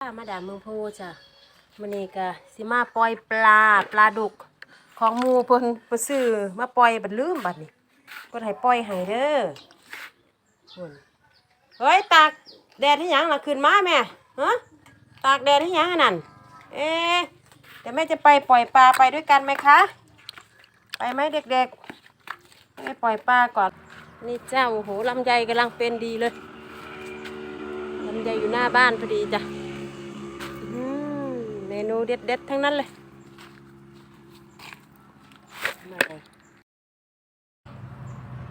มาดามเมืองพูจ้ะมันนี้ก็สิมาปล่อยปลาปลาดุกของหมูเพิ่นไปซื้อมาปล่อยบัดลืมบัดนี้เพิ่นให้ปล่อยให้เด้อพุ่นเฮ้ยตากแดดที่หยังล่ะขึ้นมาแม่ฮะตากแดดที่หยังอันนั่นเอ๊ะแต่แม่จะไปปล่อยปลาไปด้วยกันไหมคะ ไปไหมเด็กๆไปปล่อยปลาก่อนนี่เจ้าโอ้โหลำไยกำลังเป็นดีเลยลำไยอยู่หน้าบ้านพอดีจ้ะ นูเด็ดเด็ดๆ ทั้งนั้นเลย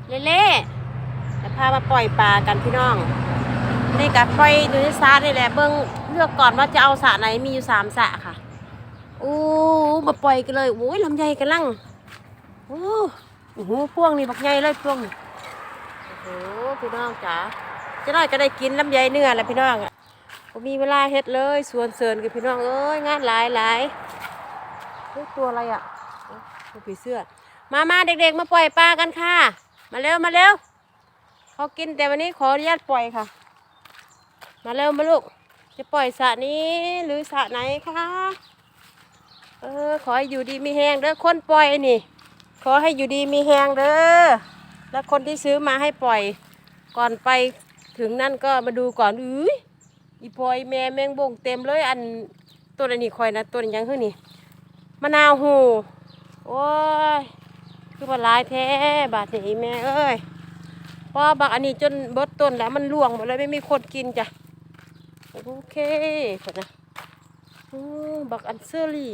เลยเล่ๆจะพามาปล่อยปลากันพี่น้อง นี่กับปล่อยดูในซานี่แหละเบิ้งเลือกก่อนว่าจะเอาสระไหนมีอยู่สามสระค่ะโอ้มาปล่อยกันเลยโอ้ยลำไยกันลังโอ้โอ้โหพวงนี่บักใหญ่เลยพวงโอ้โหพี่น้องจ๋าจะได้ก็ได้กินลำไยเนื้อแหละพี่น้อง ผมมีเวลาเฮ็ดเลยสวนเสริญกับพี่น้องเอ้ยงานหลายหลายเฮ้ยตัวอะไรอะตัวผีเสื้อ มามาเด็กๆ มาปล่อยปลากันค่ะ มาเร็วมาเร็วเขากินแต่วันนี้ขออนุญาตปล่อยค่ะ มาเร็วมาลูก จะปล่อยสระนี้หรือสระไหนคะเออขอให้อยู่ดีมีแหงเด้อคนปล่อยนี่ ขอให้อยู่ดีมีแหงเด้อแล้วคนที่ซื้อมาให้ปล่อย ก่อนไปถึงนั่นก็มาดูก่อนอุ้ย อีพอยแม่แมงบงเต็มเลยอันต้นอันนี้คอยนะต้นอันหยังคือนี่มะนาวหูโอ้ยคือว่าลายแท้บาดนี้แม่เอ้ยเพราะบักอันนี้จนเบดต้นแล้วมันร่วงหมดเลยไม่มีคนกินจ้ะโอเคคนนะอือบักอันเซอรี่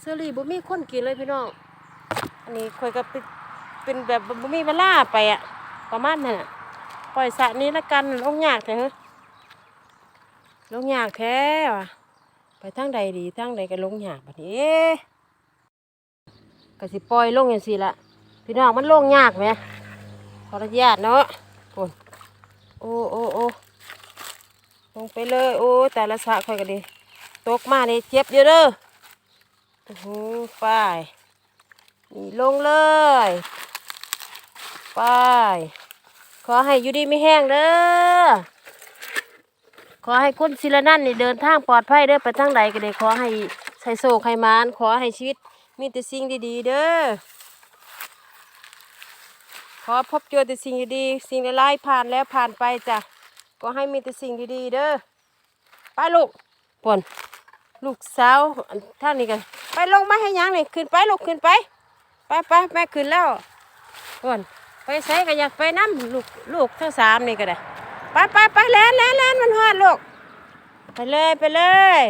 เซอรี่บ่มีคนกินเลยพี่น้องอันนี้คอยก็เป็นเป็นแบบบ่มีเวลาไปอะประมาณนั้นอะปล่อยสระนี้ละกันลงยากแต่เฮ้ ลงยากแท้ว่ะไปทางใดดีทางใดก็ลงยากบัดนี้เอ๊ะก็สิปล่อยลงอย่างสิละพี่น้องมันลงยากไหมขออนุญาตเนาะโอ้โอ้โอ้โอ้ลงไปเลย โอ้แต่ละสะค่อยกันดีตกมานี่เจ็บเยอะเด้อโอ้โหไปนี่ลงเลยไปขอให้อยู่ดีไม่แห้งเด้อ อให้คุณศิลนั่นนี่เดินทางปลอดภัยเด้อไปทางใดก็ได้ขอให้ใส่โศกให้มานขอให้ชีวิตมีแต่สิ่งดีๆ เด้อขอพบเจอแต่สิ่งดีๆสิ่งร้ายๆผ่านแล้วผ่านไปจ้ะก็ให้มีแต่สิ่งดีๆเด้อไปลูกปนลูกสาวท่านนี้กัน ไปลงมาให้ยังนี่ขึ้นไปลูกขึ้นไป ไปไปแม่ขึ้นแล้วปนไปใส่ก็อยากไปน้ำลูกลูกทั้งสามนี่ก็ได้ ไปไปไปแล่นแล่นแล่นมันหอดลูกไปเลยไปเลย